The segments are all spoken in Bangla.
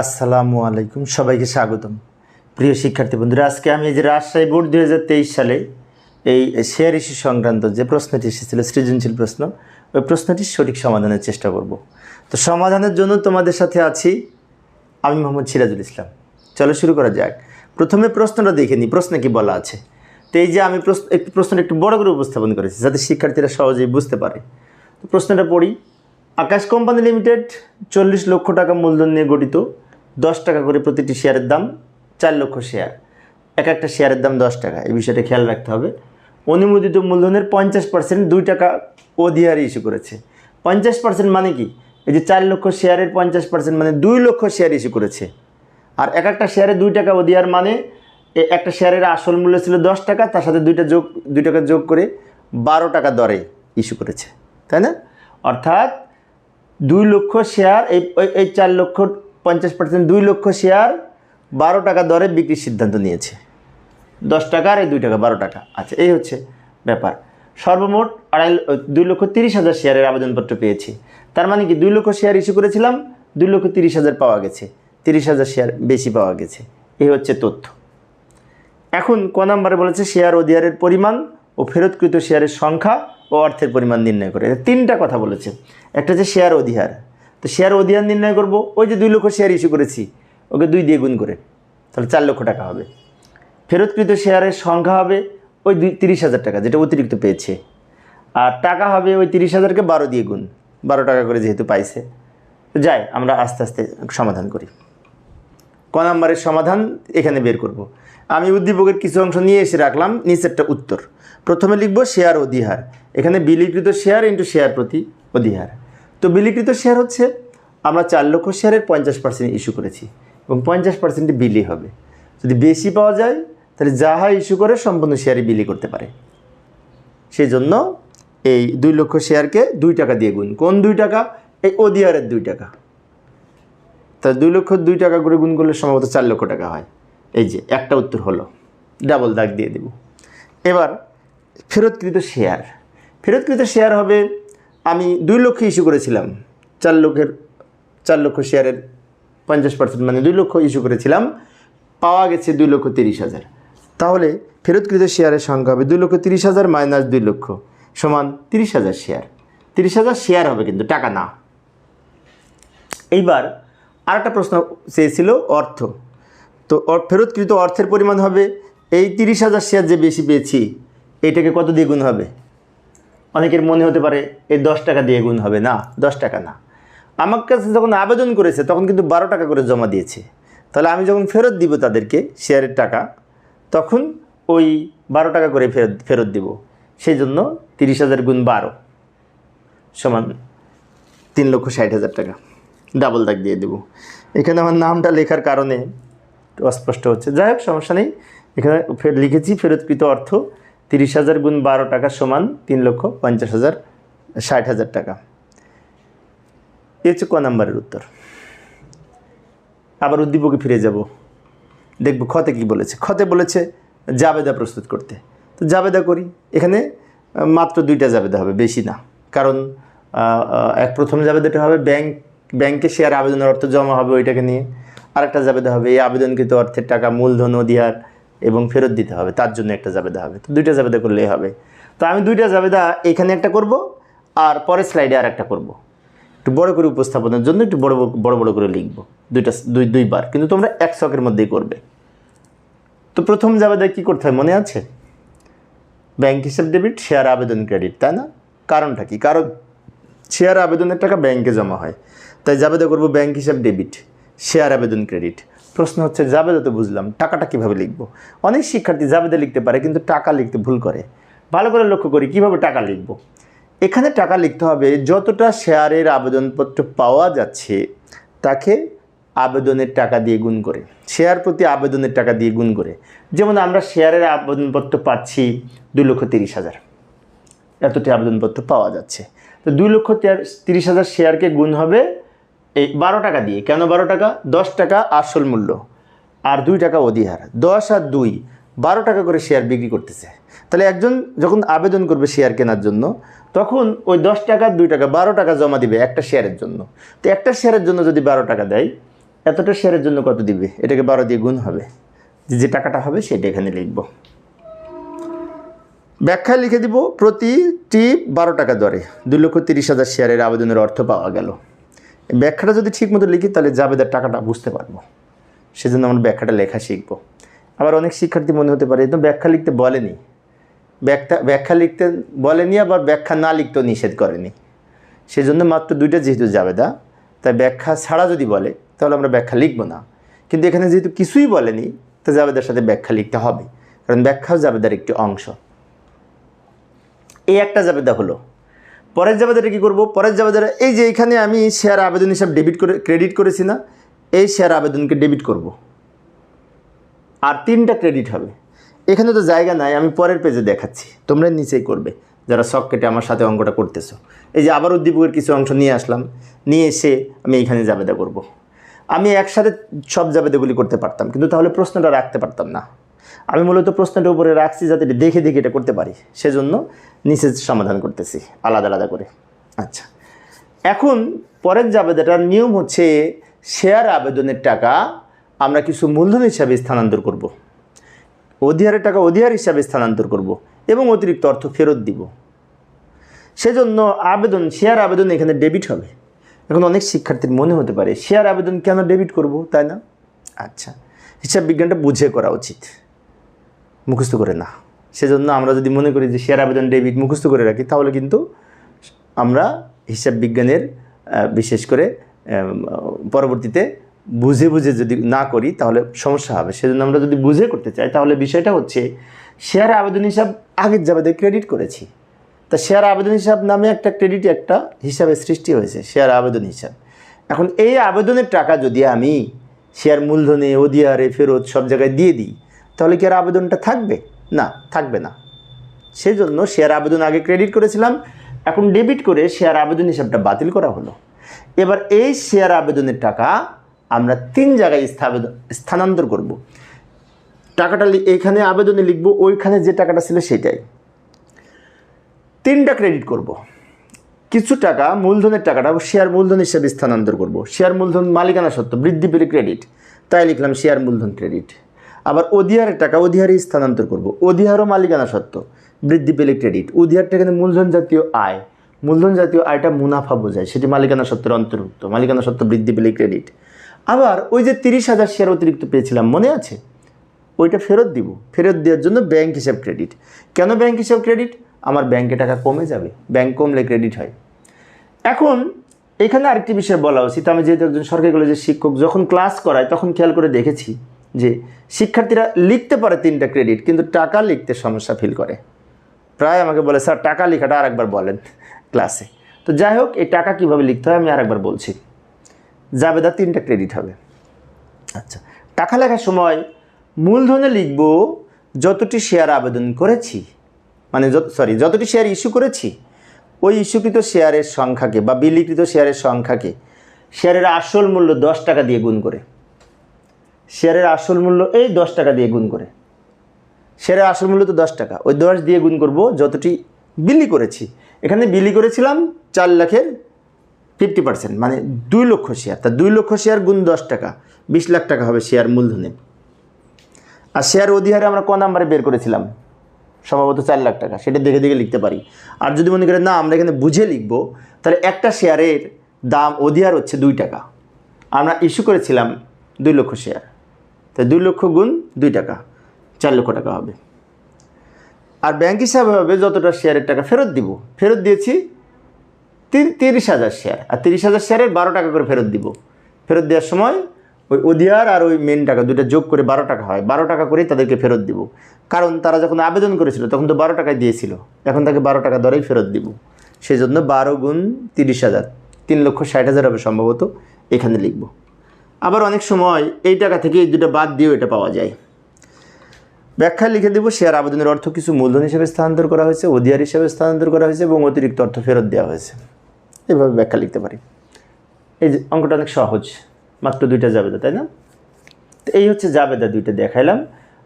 আসসালামু আলাইকুম, সবাইকে স্বাগতম। প্রিয় শিক্ষার্থী বন্ধুরা, আজকে আমি যে রাজশাহী বোর্ড দু হাজার তেইশ সালে এই শেয়ার ইস্যু সংক্রান্ত যে প্রশ্নটি এসেছিল, সৃজনশীল প্রশ্ন, ওই প্রশ্নটির সঠিক সমাধানের চেষ্টা করব। তো সমাধানের জন্য তোমাদের সাথে আছি আমি মোহাম্মদ সিরাজুল ইসলাম। চলো শুরু করা যাক। প্রথমে প্রশ্নটা দেখে নিই, প্রশ্নে কি বলা আছে? তো এই যে আমি প্রশ্ন একটু প্রশ্নটা একটু বড় করে উপস্থাপন করেছি, যাতে শিক্ষার্থীরা সহজেই বুঝতে পারে। তো প্রশ্নটা পড়ি, আকাশ কোম্পানি লিমিটেড চল্লিশ লক্ষ টাকা মূলধন নিয়ে গঠিত দশ টাকা করে প্রতিটি শেয়ারের দাম চার লক্ষ শেয়ার। এক একটা শেয়ারের দাম দশ টাকা। এই বিষয়টা খেয়াল রাখতে হবে। অনুমোদিত মূলধনের পঞ্চাশ পার্সেন্ট দুই টাকা অধিহারে ইস্যু করেছে। পঞ্চাশ পার্সেন্ট মানে কি? এই যে চার লক্ষ শেয়ারের পঞ্চাশ পার্সেন্ট মানে দুই লক্ষ শেয়ার ইস্যু করেছে। আর এক একটা শেয়ারে দুই টাকা অধিহার মানে একটা শেয়ারের আসল মূল্য ছিল দশ টাকা, তার সাথে দুইটা যোগ, দুই টাকা যোগ করে বারো টাকা দরে ইস্যু করেছে। তাই না? অর্থাৎ দুই লক্ষ শেয়ার এই এই চার লক্ষ পঞ্চাশ পার্সেন্ট দুই লক্ষ শেয়ার বারো টাকা দরে বিক্রির সিদ্ধান্ত নিয়েছে। দশ টাকা আর এই দুই টাকা, বারো টাকা। আচ্ছা এই হচ্ছে ব্যাপার। সর্বমোট আড়াই দুই লক্ষ তিরিশ হাজার শেয়ারের আবেদনপত্র পেয়েছি। তার মানে কি, দুই লক্ষ শেয়ার ইস্যু করেছিলাম, দুই লক্ষ তিরিশ হাজার পাওয়া গেছে। তিরিশ হাজার শেয়ার বেশি পাওয়া গেছে। এই হচ্ছে তথ্য। এখন ক নাম্বারে বলেছে শেয়ার অধিহারের পরিমাণ ও ফেরতকৃত শেয়ারের সংখ্যা ও অর্থের পরিমাণ নির্ণয় করে। তিনটা কথা বলেছে। একটা হচ্ছে শেয়ার অধিহার তো শেয়ার অধিহার নির্ণয় করব। ওই যে দুই লক্ষ শেয়ার ইস্যু করেছি, ওকে দুই দিয়ে গুণ করে, তাহলে চার লক্ষ টাকা হবে। ফেরতকৃত শেয়ারের সংখ্যা হবে ওই দুই, তিরিশ হাজার টাকা, যেটা অতিরিক্ত পেয়েছে। আর টাকা হবে ওই তিরিশ হাজারকে বারো দিয়ে গুণ, বারো টাকা করে যেহেতু পাইছে। তো যাই, আমরা আস্তে আস্তে সমাধান করি। ক নাম্বারের সমাধান এখানে বের করব। আমি উদ্দীপকের কিছু অংশ নিয়ে এসে রাখলাম, নিচেরটা উত্তর। প্রথমে লিখব শেয়ার অধিহার, এখানে বিলিকৃত শেয়ার ইন্টু শেয়ার প্রতি অধিহার। তো বিলিকৃত শেয়ার হচ্ছে, আমরা চার লক্ষ শেয়ারের পঞ্চাশ পার্সেন্ট ইস্যু করেছি এবং পঞ্চাশ পার্সেন্টে বিলি হবে। যদি বেশি পাওয়া যায়, তাহলে যাহা ইস্যু করে সম্পূর্ণ শেয়ারে বিলি করতে পারে। সেই জন্য এই দুই লক্ষ শেয়ারকে দুই টাকা দিয়ে গুণ। কোন দুই টাকা? এই অধিহারের দুই টাকা। তা দুই লক্ষ দুই টাকা করে গুণ করলে সম্ভবত চার লক্ষ টাকা হয়। এই যে, একটা উত্তর হলো। ডাবল দাগ দিয়ে দেব। এবার, ফেরতকৃত শেয়ার ফেরতকৃত শেয়ার হবে আমি দুই লক্ষ ইস্যু করেছিলাম। চার লক্ষের, চার লক্ষ শেয়ারের পঞ্চাশ পার্সেন্ট মানে দুই লক্ষ ইস্যু করেছিলাম। পাওয়া গেছে দুই লক্ষ তিরিশ হাজার। তাহলে ফেরতকৃত শেয়ারের সংখ্যা হবে দুই লক্ষ তিরিশ হাজার মাইনাস দুই লক্ষ সমান তিরিশ হাজার শেয়ার। তিরিশ হাজার শেয়ার হবে কিন্তু, টাকা না। এইবার আরেকটা প্রশ্ন চেয়েছিল অর্থ। তো ফেরতকৃত অর্থের পরিমাণ হবে এই তিরিশ হাজার শেয়ার যে বেশি পেয়েছি, এটাকে কত দ্বিগুণ হবে? অনেকের মনে হতে পারে এই দশ টাকা দিয়ে গুণ হবে। না, দশ টাকা না। আমার কাছে যখন আবেদন করেছে, তখন কিন্তু বারো টাকা করে জমা দিয়েছে। তাহলে আমি যখন ফেরত দিব তাদেরকে শেয়ারের টাকা, তখন ওই বারো টাকা করে ফেরত ফেরত দিব। সেই জন্য তিরিশ হাজার গুণ বারো সমান তিন লক্ষ ষাট হাজার টাকা। ডাবল দাগ দিয়ে দেবো। এখানে আমার নামটা লেখার কারণে অস্পষ্ট হচ্ছে। যাই হোক, সমস্যা নেই। এখানে লিখেছি, ফেরতকৃত অর্থ। তিরিশ হাজার গুণ বারো টাকা সমান তিন লক্ষ পঞ্চাশ হাজার, ষাট হাজার টাকা। এ হচ্ছে ক নাম্বারের উত্তর। আবার উদ্দীপকে ফিরে যাব। দেখব খতে কি বলেছে। খতে বলেছে, জাবেদা প্রস্তুত করতে। তো জাবেদা করি। এখানে মাত্র দুইটা জাবেদা হবে, বেশি না। কারণ এক প্রথম জাবেদাটা হবে ব্যাংক, ব্যাংকে শেয়ার আবেদনের অর্থ জমা হবে ওইটাকে নিয়ে। আরেকটা জাবেদা হবে, এই আবেদনকৃত অর্থের টাকা মূলধন, অধিহার এবং ফেরত দিতে হবে, তার জন্য একটা জাবেদা হবে। তো দুইটা জাবেদা করলেই হবে। তো আমি দুইটা জাবেদা এখানে একটা করব আর পরের স্লাইডে আর একটা করব। একটু বড় করে উপস্থাপনের জন্য একটু বড় বড় বড় করে লিখব। দুইটা দুই দুইবার। কিন্তু তোমরা এক শখের মধ্যেই করবে। তো প্রথম জাবেদায় কী করতে হয় মনে আছে? ব্যাংক হিসাব ডেবিট, শেয়ার, আবেদন, ক্রেডিট, তাই না? কারণটা কি? কারণ শেয়ার, আবেদনের টাকা ব্যাংকে জমা হয়। তাই জাবেদা করব ব্যাংক হিসাব ডেবিট, শেয়ার, আবেদন, ক্রেডিট। প্রশ্ন হচ্ছে জাবেদা তো বুঝলাম, টাকাটা কীভাবে লিখব? অনেক শিক্ষার্থী জাবেদা লিখতে পারে কিন্তু টাকা লিখতে ভুল করে। ভালো করে লক্ষ্য করি, কীভাবে টাকা লিখব? এখানে টাকা লিখতে হবে, যতটা শেয়ারের আবেদনপত্র পাওয়া যাচ্ছে, তাকে আবেদনের টাকা দিয়ে গুণ করে। শেয়ার প্রতি আবেদনের টাকা দিয়ে গুণ করে। যেমন আমরা শেয়ারের আবেদনপত্র পাচ্ছি দুই লক্ষ তিরিশ হাজার। এতটি আবেদনপত্র পাওয়া যাচ্ছে। তো দুই লক্ষ তের- তিরিশ হাজার শেয়ারকে গুণ হবে এই বারো টাকা দিয়ে, কেন বারো টাকা? দশ টাকা আসল মূল্য আর দুই টাকা অধিহার। দশ আর দুই, বারো টাকা করে শেয়ার বিক্রি করতেছে। তাহলে একজন যখন আবেদন করবে শেয়ার কেনার জন্য, তখন ওই দশ টাকা, দুই টাকা, বারো টাকা জমা দিবে একটা শেয়ারের জন্য। তো একটা শেয়ারের জন্য যদি বারো টাকা দেয়, এতটা শেয়ারের জন্য কত দিবে? এটাকে বারো দিয়ে গুণ হবে। যে টাকাটা হবে সেটা এখানে লিখব। ব্যাখ্যা লিখে দিব প্রতিটি বারো টাকা দরে। দুই লক্ষ তিরিশ হাজার শেয়ারের আবেদনের অর্থ পাওয়া গেল। ব্যাখ্যাটা যদি ঠিক মতো লিখি, তাহলে জাবেদার টাকাটা বুঝতে পারব। সেজন্য আমরা ব্যাখ্যাটা লেখা শিখব। আবার অনেক শিক্ষার্থী মনে হতে পারে তো ব্যাখ্যা লিখতে বলেনি। ব্যাখ্যা ব্যাখ্যা লিখতে বলেনি, আবার ব্যাখ্যা না লিখতেও নিষেধ করেনি। সেজন্য মাত্র দুইটা যেহেতু জাবেদা, তাই ব্যাখ্যা ছাড়া যদি বলে, তাহলে আমরা ব্যাখ্যা লিখব না। কিন্তু এখানে যেহেতু কিছুই বলেনি, তো জাবেদার সাথে ব্যাখ্যা লিখতে হবে। কারণ ব্যাখ্যাও জাবেদার একটি অংশ। এই একটা জাবেদা হলো। পরের জাবেদাটা কী করব? পরের জাবেদাটা এই যে এখানে আমি শেয়ার আবেদন হিসাব ডেবিট করে ক্রেডিট করেছি না, এই শেয়ার আবেদনকে ডেবিট করব। আর তিনটা ক্রেডিট হবে। এখানে তো জায়গা নাই, আমি পরের পেজে দেখাচ্ছি। তোমরা নিচেই করবে, যারা শখ কেটে আমার সাথে অঙ্কটা করতেছো। এই যে আবার উদ্দীপকের কিছু অংশ নিয়ে আসলাম, নিয়ে এসে আমি এইখানে জাবেদা করব। আমি একসাথে সব জাবেদাগুলি করতে পারতাম, কিন্তু তাহলে প্রশ্নটা রাখতে পারতাম না। আমি মূলত প্রশ্নটা উপরে রাখছি যাতে দেখে দেখে এটা করতে পারি। সেজন্য নিচে সমাধান করতেছি, আলাদা আলাদা করে। আচ্ছা। এখন পরের জাবেদাটার নিয়ম হচ্ছে শেয়ার আবেদনের টাকা আমরা কিছু মূলধন হিসাবে স্থানান্তর করব। অধিহারের টাকা অধিহার হিসাবে স্থানান্তর করব এবং অতিরিক্ত অর্থ ফেরত দিব। সেজন্য আবেদন শেয়ার আবেদন এখানে ডেবিট হবে। এখন অনেক শিক্ষার্থীর মনে হতে পারে শেয়ার আবেদন কেন ডেবিট করব, তাই না? আচ্ছা। হিসাব বিজ্ঞানটা বুঝে করা উচিত। মুখস্থ করে না। সেজন্য আমরা যদি মনে করি যে শেয়ার আবেদন ডেবিট মুখস্থ করে রাখি, তাহলে কিন্তু আমরা হিসাব বিজ্ঞানের বিশেষ করে পরবর্তীতে বুঝে বুঝে যদি না করি, তাহলে সমস্যা হবে। সেজন্য আমরা যদি বুঝে করতে চাই, তাহলে বিষয়টা হচ্ছে শেয়ার আবেদন হিসাব আগের যাবে ক্রেডিট করেছি। তা শেয়ার আবেদন হিসাব নামে একটা ক্রেডিট, একটা হিসাবে সৃষ্টি হয়েছে, শেয়ার আবেদন হিসাব। এখন এই আবেদনের টাকা যদি আমি শেয়ার মূলধনে অধিহারে ফেরত সব জায়গায় দিয়ে দিই, তাহলে কি আর আবেদনটা থাকবে? না, থাকবে না। সেজন্য শেয়ার আবেদন আগে ক্রেডিট করেছিলাম, এখন ডেবিট করে শেয়ার আবেদন হিসাবটা বাতিল করা হলো। এবার এই শেয়ার আবেদনের টাকা আমরা তিন জায়গায় স্থানান্তর করব। টাকাটা এইখানে আবেদনে লিখব, ওইখানে যে টাকাটা ছিল সেটাই। তিনটা ক্রেডিট করব। কিছু টাকা মূলধনের টাকাটা শেয়ার মূলধন হিসাবে স্থানান্তর করব। শেয়ার মূলধন মালিকানা সত্ত্ব বৃদ্ধি পেলে ক্রেডিট তাই লিখলাম শেয়ার মূলধন ক্রেডিট আবার অধিহারের টাকা, অধিহারে স্থানান্তর করব। অধিহারও মালিকানা সত্ত্ব বৃদ্ধি পেলে ক্রেডিট অধিহারটা এখানে মূলধন জাতীয় আয়। মূলধন জাতীয় আয়টা মুনাফা বোঝায়। সেটি মালিকানা সত্ত্বের অন্তর্ভুক্ত। মালিকানা সত্ত্ব বৃদ্ধি পেলে ক্রেডিট আবার ওই যে তিরিশ হাজার শেয়ার অতিরিক্ত পেয়েছিলাম, মনে আছে? ওইটা ফেরত দিব। ফেরত দেওয়ার জন্য ব্যাংক হিসাব ক্রেডিট কেন ব্যাংক হিসাব ক্রেডিট আমার ব্যাংকে টাকা কমে যাবে। ব্যাংক কমলে ক্রেডিট হয়। এখন এখানে আরেকটি বিষয় বলা উচিত। আমি যেহেতু একজন সরকারি কলেজের শিক্ষক, যখন ক্লাস করাই, তখন খেয়াল করে দেখেছি যে শিক্ষার্থীরা লিখতে পারে তিনটা ক্রেডিট কিন্তু টাকা লিখতে সমস্যা ফিল করে। প্রায় আমাকে বলে, স্যার, টাকা লেখাটা আরেকবার বলেন ক্লাসে তো যাই হোক, এই টাকা কীভাবে লিখতে হয় আমি আরেকবার বলছি। যাবে জাবেদা তিনটা ক্রেডিট হবে। আচ্ছা টাকা লেখার সময় মূলধনে লিখব, যতটি শেয়ার আবেদন করেছি মানে যত সরি যতটি শেয়ার ইস্যু করেছি, ওই ইস্যুকৃত শেয়ারের সংখ্যাকে বা বিলিকৃত শেয়ারের সংখ্যাকে শেয়ারের আসল মূল্য দশ টাকা দিয়ে গুণ করে। শেয়ারের আসল মূল্য এই দশ টাকা দিয়ে গুণ করে। শেয়ারের আসল মূল্য তো দশ টাকা। ওই দশ দিয়ে গুণ করব যতটি বিলি করেছি। এখানে বিলি করেছিলাম চার লাখের ফিফটি পার্সেন্ট মানে দুই লক্ষ শেয়ার। তা দুই লক্ষ শেয়ার গুণ দশ টাকা, বিশ লাখ টাকা হবে শেয়ার মূলধনে। আর শেয়ার অধিহারে আমরা ক নাম্বারে বের করেছিলাম? সম্ভবত চার লাখ টাকা। সেটা দেখে দেখে লিখতে পারি। আর যদি মনে করেন, না, আমরা এখানে বুঝে লিখব, তাহলে একটা শেয়ারের দাম অধিহার হচ্ছে দুই টাকা। আমরা ইস্যু করেছিলাম দুই লক্ষ শেয়ার। তাই দুই লক্ষ গুণ দুই টাকা, চার লক্ষ টাকা হবে। আর ব্যাংক হিসাবে হবে যতটা শেয়ারের টাকা ফেরত দিব, ফেরত দিয়েছি তির- তিরিশ হাজার শেয়ার আর তিরিশ হাজার শেয়ারের বারো টাকা করে ফেরত দিব। ফেরত দেওয়ার সময় ওই অধিয়ার আর ওই মেন টাকা দুইটা যোগ করে বারো টাকা হয়। বারো টাকা করেই তাদেরকে ফেরত দিব। কারণ তারা যখন আবেদন করেছিল, তখন তো বারো টাকায় দিয়েছিল। এখন তাকে বারো টাকা দরেই ফেরত দিব। সেই জন্য বারো গুণ তিরিশ হাজার, তিন লক্ষ ষাট হাজার হবে সম্ভবত। এখানে লিখব। আবার অনেক সময় এই টাকা থেকে এই দুটো বাদ দিয়েও এটা পাওয়া যায়। ব্যাখ্যা লিখে দেব, শেয়ার আবেদনের অর্থ কিছু মূলধন হিসেবে স্থানান্তর করা হয়েছে অধিয়ার হিসেবে স্থানান্তর করা হয়েছে এবং অতিরিক্ত অর্থ ফেরত দেওয়া হয়েছে। এইভাবে ব্যাখ্যা লিখতে পারি। এই যে অঙ্কটা অনেক সহজ, মাত্র দুইটা জাবেদা, তাই না? তো এই হচ্ছে জাবেদা দুইটা দেখাইলাম।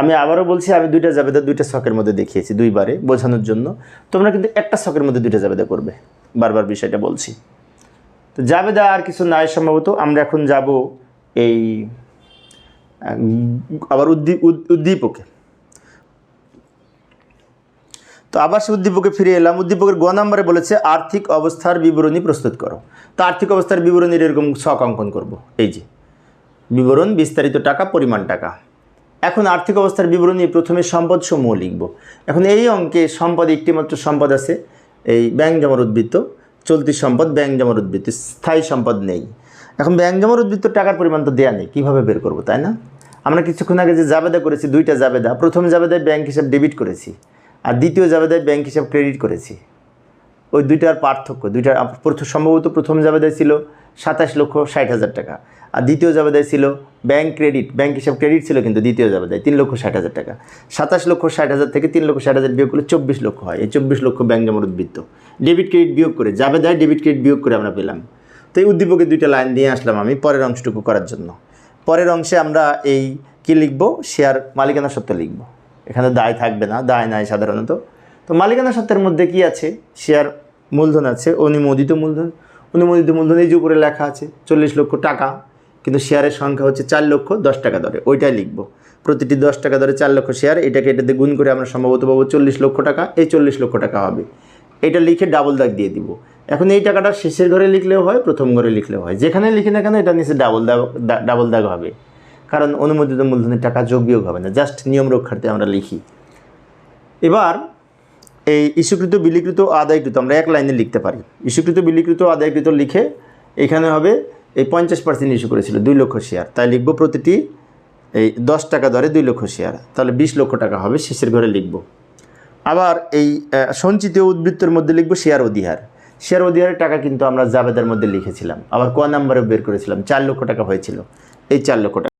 আমি আবারও বলছি, আমি দুইটা জাবেদা দুইটা শখের মধ্যে দেখিয়েছি দুইবারে বোঝানোর জন্য। তোমরা কিন্তু একটা শখের মধ্যে দুইটা জাবেদা করবে, বারবার বিষয়টা বলছি। তো জাবেদা আর কিছু নাই সম্ভবত, আমরা এখন যাব এই আবার উদ্দীপ উদ্দীপকে। তো আবার সে উদ্দীপকে ফিরে এলাম। উদ্দীপকের গ নম্বরে বলেছে, আর্থিক অবস্থার বিবরণী প্রস্তুত করো। তো আর্থিক অবস্থার বিবরণীর এরকম ছক অঙ্কন করব। এই যে, বিবরণ, বিস্তারিত টাকা, পরিমাণ টাকা। এখন আর্থিক অবস্থার বিবরণী প্রথমে সম্পদ সমূহ লিখব। এখন এই অঙ্কে সম্পদ একটিমাত্র সম্পদ আছে, এই ব্যাংক জমার উদ্বৃত্ত, চলতি সম্পদ ব্যাংক জমার উদ্বৃত্ত, স্থায়ী সম্পদ নেই। এখন ব্যাংক জমার উদ্বৃত্ত টাকার পরিমাণ তো দেয়া নেই, কীভাবে বের করব, তাই না? আমরা কিছুক্ষণ আগে যে জাবেদা করেছি, দুইটা জাবেদা, প্রথম জাবেদায় ব্যাংক হিসাব ডেবিট করেছি আর দ্বিতীয় জাবেদায় ব্যাংক হিসাব ক্রেডিট করেছি। ওই দুইটার পার্থক্য দুইটা আপ- প্রথম সম্ভবত প্রথম জাবেদায় ছিল সাতাশ লক্ষ ষাট হাজার টাকা আর দ্বিতীয় জাবেদায় ছিল ব্যাংক ক্রেডিট, ব্যাংক হিসাব ক্রেডিট ছিল কিন্তু দ্বিতীয় জাবেদায় তিন লক্ষ ষাট হাজার টাকা। সাতাশ লক্ষ ষাট হাজার থেকে তিন লক্ষ ষাট হাজার বিয়োগ করলে চব্বিশ লক্ষ হয়, এই চব্বিশ লক্ষ ব্যাংক জমার উদ্বৃত্ত। ডেবিট ক্রেডিট বিয়োগ করে, জাবেদায় ডেবিট ক্রেডিট বিয়োগ করে আমরা পেলাম। তো এই উদ্দীপকে দুইটা লাইন দিয়ে আসলাম আমি পরের অংশটুকু করার জন্য। পরের অংশে আমরা এই কী লিখব? শেয়ার মালিকানা সত্ত্ব লিখব। এখানে দায় থাকবে না, দায় নাই সাধারণত। তো মালিকানা সত্ত্বের মধ্যে কি আছে? শেয়ার মূলধন আছে, অনুমোদিত মূলধন। অনুমোদিত মূলধন এই যে উপরে লেখা আছে, চল্লিশ লক্ষ টাকা, কিন্তু শেয়ারের সংখ্যা হচ্ছে চার লক্ষ দশ টাকা দরে। ওইটাই লিখব। প্রতিটি দশ টাকা দরে চার লক্ষ শেয়ার, এটাকে এটাতে গুণ করে আমরা সম্ভবত পাবো চল্লিশ লক্ষ টাকা, এই চল্লিশ লক্ষ টাকা হবে। এটা লিখে ডাবল দাগ দিয়ে দিব। এখন এই টাকাটা শেষের ঘরে লিখলেও হয়, প্রথম ঘরে লিখলেও হয়। যেখানে লিখি না কেন, এটা নিচে ডাবল দাগ ডাবল দাগ হবে। কারণ অনুমোদিত মূলধনের টাকা যোগ বিয়োগ হবে না, জাস্ট নিয়ম রক্ষার্থে আমরা লিখি। এবার, এই ইস্যুকৃত, বিলিকৃত, আদায়কৃত, আমরা এক লাইনে লিখতে পারি। ইস্যুকৃত, বিলিকৃত, আদায়কৃত লিখে এখানে হবে এই পঞ্চাশ পার্সেন্ট ইস্যু করেছিল, দুই লক্ষ শেয়ার তাই লিখব প্রতিটি এই দশ টাকা দরে দুই লক্ষ শেয়ার তাহলে বিশ লক্ষ টাকা হবে, শেষের ঘরে লিখব। আবার এই সঞ্চিত উদ্বৃত্তের মধ্যে লিখব শেয়ার অধিহার। শেয়ার অধিকারের টাকা কিন্তু আমরা জাবেদার মধ্যে লিখেছিলাম। আবার ক নাম্বারে বের করেছিলাম। চার লক্ষ টাকা হয়েছিল। এই চার লক্ষ টাকা